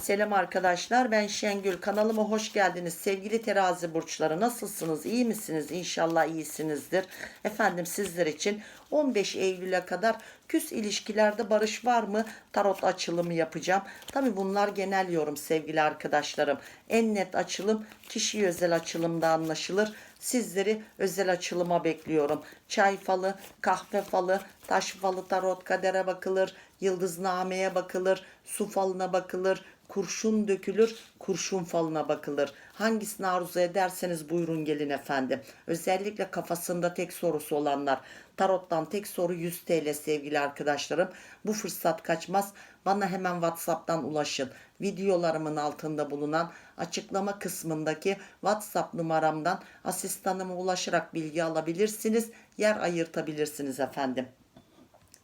Selam arkadaşlar ben Şengül. Kanalıma hoş geldiniz. Sevgili terazi burçları nasılsınız? İyi misiniz? İnşallah iyisinizdir. Efendim sizler için 15 Eylül'e kadar küs ilişkilerde barış var mı? Tarot açılımı yapacağım. Tabi bunlar genel yorum sevgili arkadaşlarım. En net açılım kişi özel açılımda anlaşılır. Sizleri özel açılıma bekliyorum. Çay falı kahve falı taş falı tarot kadere bakılır yıldıznameye bakılır su falına bakılır kurşun dökülür, kurşun falına bakılır. Hangisini arzu ederseniz buyurun gelin efendim. Özellikle kafasında tek sorusu olanlar. Tarottan tek soru 100 TL sevgili arkadaşlarım. Bu fırsat kaçmaz. Bana hemen WhatsApp'tan ulaşın. Videolarımın altında bulunan açıklama kısmındaki WhatsApp numaramdan asistanıma ulaşarak bilgi alabilirsiniz. Yer ayırtabilirsiniz efendim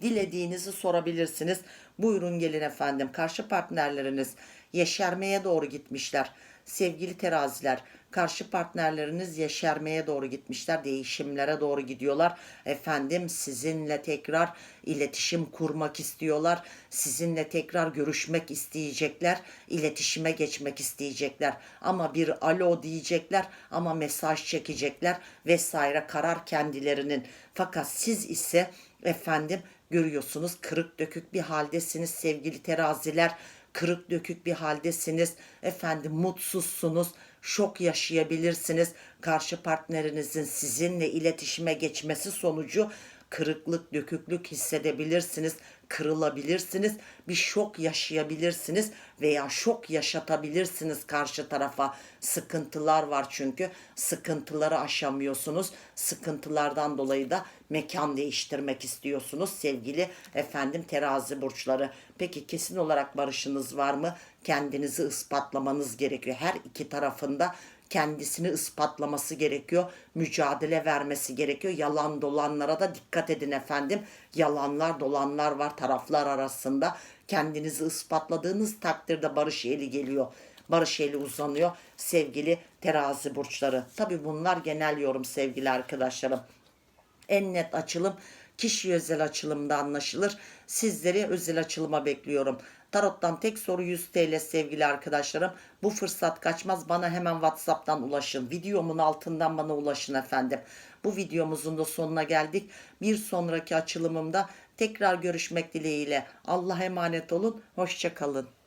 dilediğinizi sorabilirsiniz. Buyurun gelin efendim. Karşı partnerleriniz yeşermeye doğru gitmişler. Sevgili teraziler, karşı partnerleriniz yeşermeye doğru gitmişler. Değişimlere doğru gidiyorlar. Efendim sizinle tekrar iletişim kurmak istiyorlar. Sizinle tekrar görüşmek isteyecekler. İletişime geçmek isteyecekler. Ama bir alo diyecekler ama mesaj çekecekler vesaire karar kendilerinin. Fakat siz ise efendim görüyorsunuz kırık dökük bir haldesiniz sevgili teraziler kırık dökük bir haldesiniz. Efendim mutsuzsunuz şok yaşayabilirsiniz. Karşı partnerinizin sizinle iletişime geçmesi sonucu kırıklık döküklük hissedebilirsiniz kırılabilirsiniz bir şok yaşayabilirsiniz veya şok yaşatabilirsiniz karşı tarafa. Sıkıntılar var çünkü. Sıkıntıları aşamıyorsunuz. Sıkıntılardan dolayı da mekan değiştirmek istiyorsunuz sevgili efendim terazi burçları. Peki kesin olarak barışınız var mı kendinizi ispatlamanız gerekiyor her iki tarafında kendisini ispatlaması gerekiyor. Mücadele vermesi gerekiyor. Yalan dolanlara da dikkat edin efendim. Yalanlar dolanlar var taraflar arasında. Kendinizi ispatladığınız takdirde barış eli geliyor. Barış eli uzanıyor sevgili terazi burçları. Tabi bunlar genel yorum sevgili arkadaşlarım. En net açılım kişi özel açılımda anlaşılır. Sizleri özel açılıma bekliyorum. Tarot'tan tek soru 100 TL sevgili arkadaşlarım. Bu fırsat kaçmaz. Bana hemen WhatsApp'tan ulaşın. Videomun altından bana ulaşın efendim. Bu videomuzun da sonuna geldik. Bir sonraki açılımımda tekrar görüşmek dileğiyle. Allah'a emanet olun. Hoşçakalın.